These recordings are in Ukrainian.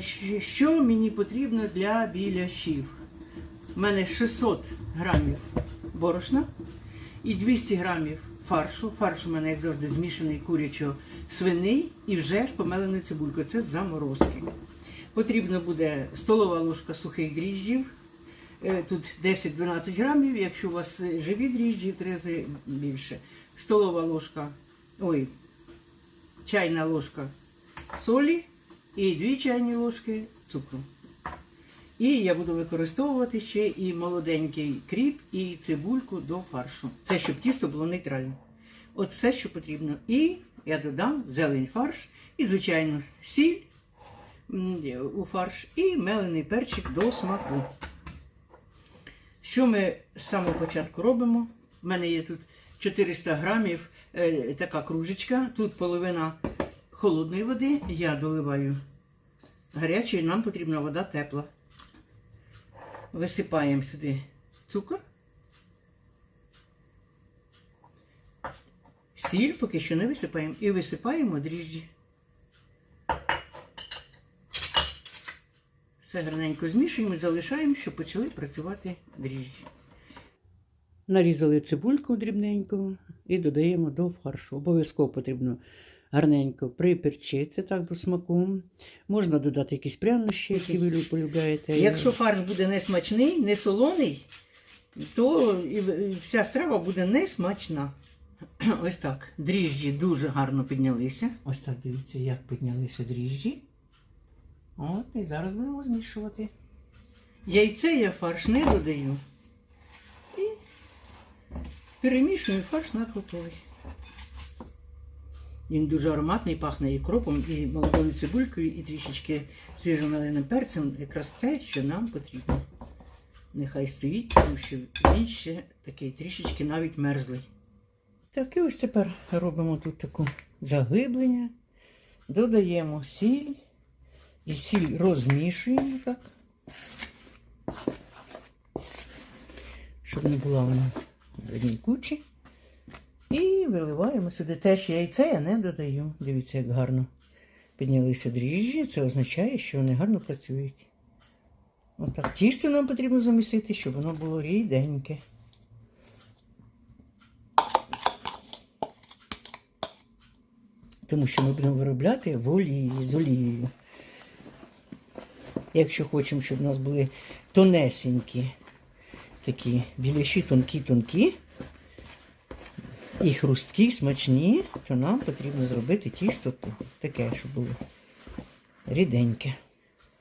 Значить, що мені потрібно для біляшів? У мене 600 грамів борошна і 200 грамів фаршу. Фарш у мене, як завжди, змішаний курячо свиний і вже з помеленою цибулькою. Це заморозки. Потрібно буде столова ложка сухих дріжджів. Е, Тут 10-12 грамів, якщо у вас е, живі дріжджі, в більше. Столова ложка, ой, чайна ложка солі і 2 чайні ложки цукру. І я буду використовувати ще і молоденький кріп, і цибульку до фаршу. Це щоб тісто було нейтральне. От все, що потрібно. І я додам зелень фарш, і, звичайно, сіль у фарш і мелений перчик до смаку. Що ми з самого початку робимо? У мене є тут 400 грамів е, така кружечка, тут половина холодної води. Я доливаю гарячої, нам потрібна вода тепла. Висипаємо сюди цукор. Сіль поки що не висипаємо і висипаємо дріжджі. Все гарненько змішуємо і залишаємо, щоб почали працювати дріжджі. Нарізали цибульку дрібненько і додаємо до фаршу. Обов'язково потрібно гарненько приперчити так до смаку. Можна додати якісь прянощі, які ви полюбляєте. Якщо фарш буде не смачний, не солоний, то і вся страва буде не смачна. Ось так. Дріжджі дуже гарно піднялися. Ось так дивіться, як піднялися дріжджі. От, і зараз будемо змішувати. Яйце я фарш не додаю. І перемішую фарш на готовий. Він дуже ароматний, пахне і кропом, і молодою цибулькою, і трішечки свіжомеленим перцем. Якраз те, що нам потрібно. Нехай стоїть, тому що він ще такий трішечки навіть мерзлий. Так, і ось тепер робимо тут таку заглиблення. Додаємо сіль. І сіль розмішуємо так. Щоб не була вона в одній кучі. І виливаємо сюди теж яйце я не додаю. Дивіться, як гарно піднялися дріжджі. Це означає, що вони гарно працюють. Отак. Тісто нам потрібно замісити, щоб воно було ріденьке. Тому що ми будемо виробляти в олії з олією. Якщо хочемо, щоб у нас були тонесенькі такі біляші, тонкі-тонкі і хрусткі, смачні, то нам потрібно зробити тісто таке, щоб було ріденьке.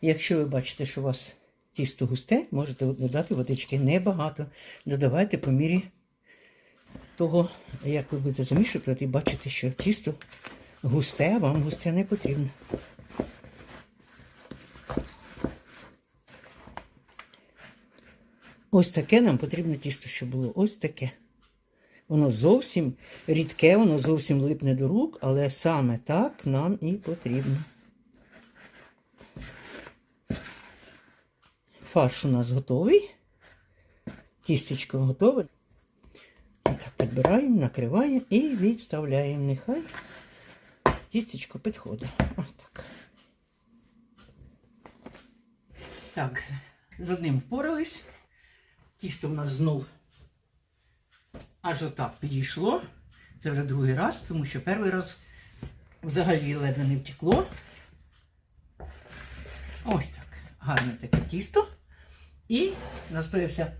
Якщо ви бачите, що у вас тісто густе, можете додати водички небагато. Додавайте по мірі того, як ви будете замішувати, і бачите, що тісто густе, а вам густе не потрібно. Ось таке нам потрібно тісто, щоб було ось таке. Воно зовсім рідке, воно зовсім липне до рук, але саме так нам і потрібно. Фарш у нас готовий. Тістечко готове. Так, підбираємо, накриваємо і відставляємо. Нехай тістечко підходить. Ось так. Так, з одним впорались. Тісто в нас знов аж отак підійшло. Це вже другий раз, тому що перший раз взагалі ледве не втекло. Ось так. Гарне таке тісто. І настоявся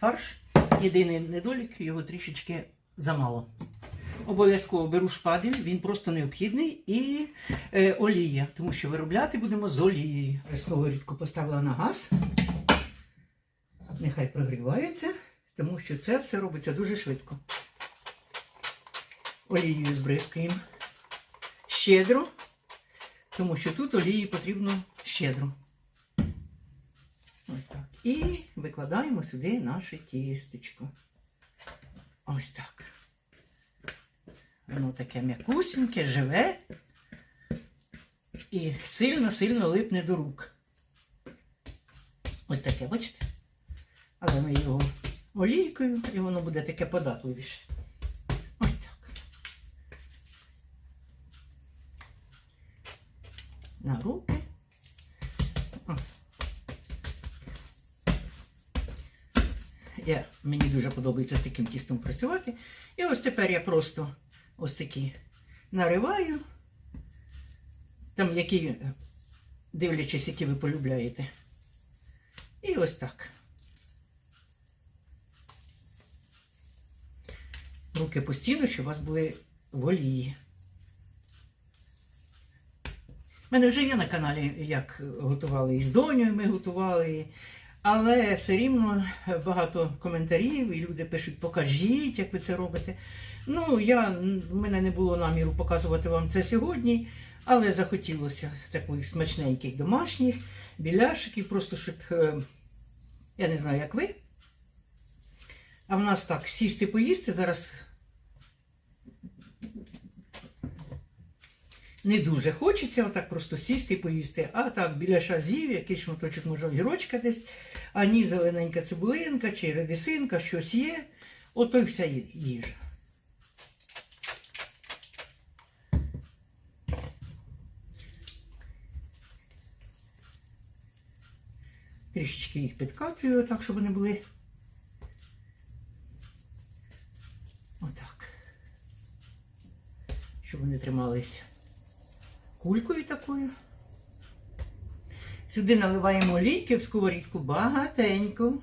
фарш. Єдиний недолік, його трішечки замало. Обов'язково беру шпадель, він просто необхідний, і е, олія, тому що виробляти будемо з олією. Сковорідку поставила на газ. Нехай прогрівається, тому що це все робиться дуже швидко. Олією збризкуємо щедро, тому що тут олії потрібно щедро. Ось так. І викладаємо сюди наше тістечко. Ось так. Воно таке м'якусеньке, живе і сильно-сильно липне до рук. Ось таке, бачите? Але ми його олійкою і воно буде таке податливіше. Ось так. На руки. Я, мені дуже подобається з таким тістом працювати. І ось тепер я просто ось такі нариваю. Там які, дивлячись, які ви полюбляєте. І ось так. Руки постійно, щоб у вас були в. У мене вже є на каналі, як готували і з донею ми готували. Але все рівно багато коментарів, і люди пишуть, покажіть, як ви це робите. Ну, я, в мене не було наміру показувати вам це сьогодні, але захотілося таких смачненьких домашніх біляшиків, просто щоб, е, я не знаю, як ви. А в нас так, сісти поїсти зараз не дуже хочеться, отак просто сісти і поїсти. А так, біля шазів, якийсь шматочок може огірочка десь, а ні зелененька цибулинка чи редисинка, щось є. Ото й вся їжа. Трішечки їх підкатую, так, щоб вони були. Отак. Щоб вони тримались кулькою такою. Сюди наливаємо олійки в сковорідку багатенько,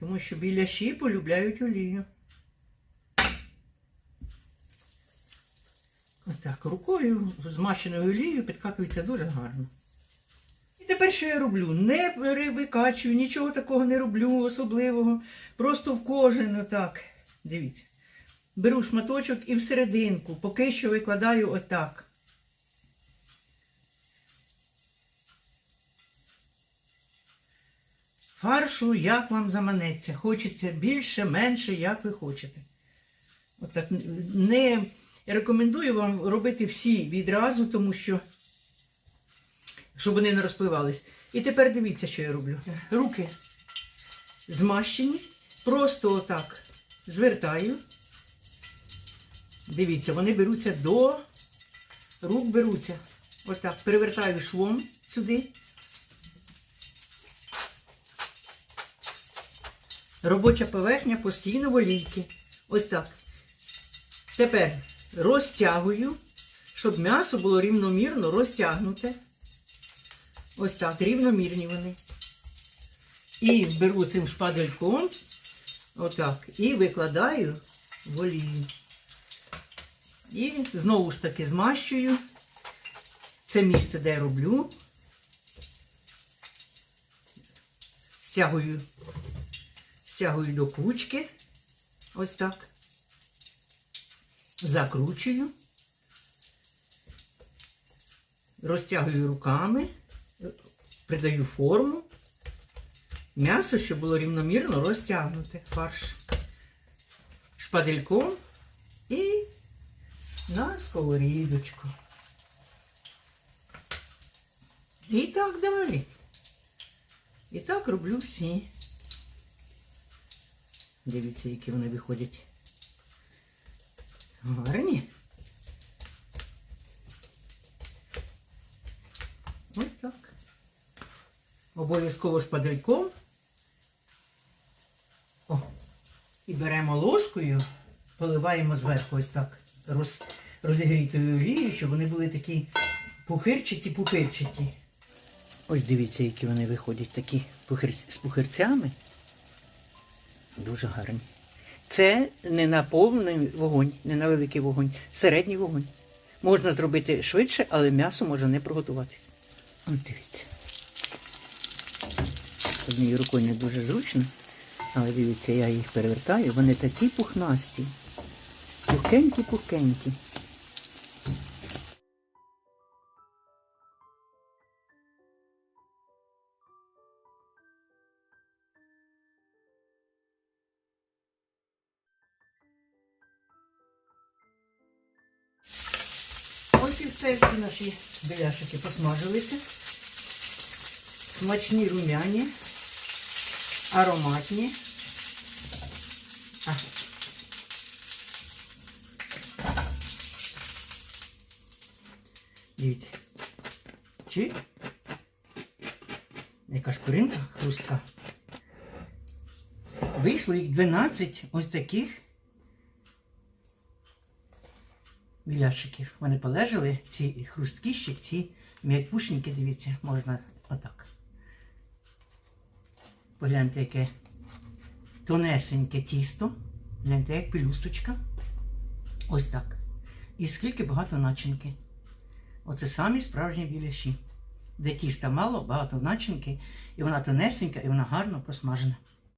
тому що біляші полюбляють олію. Отак, рукою змащеною олією підкатується дуже гарно. І тепер що я роблю? Не перевикачую, нічого такого не роблю особливого. Просто в кожен отак. Дивіться. Беру шматочок і всерединку, поки що викладаю отак. Фаршу, як вам заманеться. Хочеться більше, менше, як ви хочете. Отак. Не рекомендую вам робити всі відразу, тому що, щоб вони не розпливались. І тепер дивіться, що я роблю. Руки змащені, просто отак звертаю. Дивіться, вони беруться до рук беруться. Отак. Перевертаю швом сюди. Робоча поверхня постійно в. Ось так. Тепер розтягую, щоб м'ясо було рівномірно розтягнуте. Ось так, рівномірні вони. І беру цим шпадельком, отак, і викладаю в олію. І знову ж таки змащую. Це місце, де я роблю. Стягую стягую до кучки. Ось так. Закручую. Розтягую руками, придаю форму. М'ясо, щоб було рівномірно розтягнуте. Фарш шпадельком і на сковорідочку. І так далі. І так роблю всі. Дивіться, які вони виходять. Гарні. Ось так. Обов'язково шпадельком. О, і беремо ложкою, поливаємо зверху ось так роз, розігрітою олією, щоб вони були такі пухирчаті-пухирчаті. Ось дивіться, які вони виходять, такі з пухирцями. Дуже гарні. Це не на повний вогонь, не на великий вогонь, середній вогонь. Можна зробити швидше, але м'ясо може не приготуватися. От дивіться. Однією рукою не дуже зручно, але дивіться, я їх перевертаю. Вони такі пухнасті. Пухенькі-пухенькі. Все, всі наші біляшики посмажилися. Смачні румяні, ароматні. А. Дивіться. Чи? Яка шпиринка хрустка. Вийшло їх 12 ось таких біляшиків. Вони полежали, ці хрусткі ще, ці м'якушенькі, дивіться, можна отак. Погляньте, яке тонесеньке тісто. Гляньте, як пелюсточка. Ось так. І скільки багато начинки. Оце самі справжні біляші. Де тіста мало, багато начинки, і вона тонесенька, і вона гарно просмажена.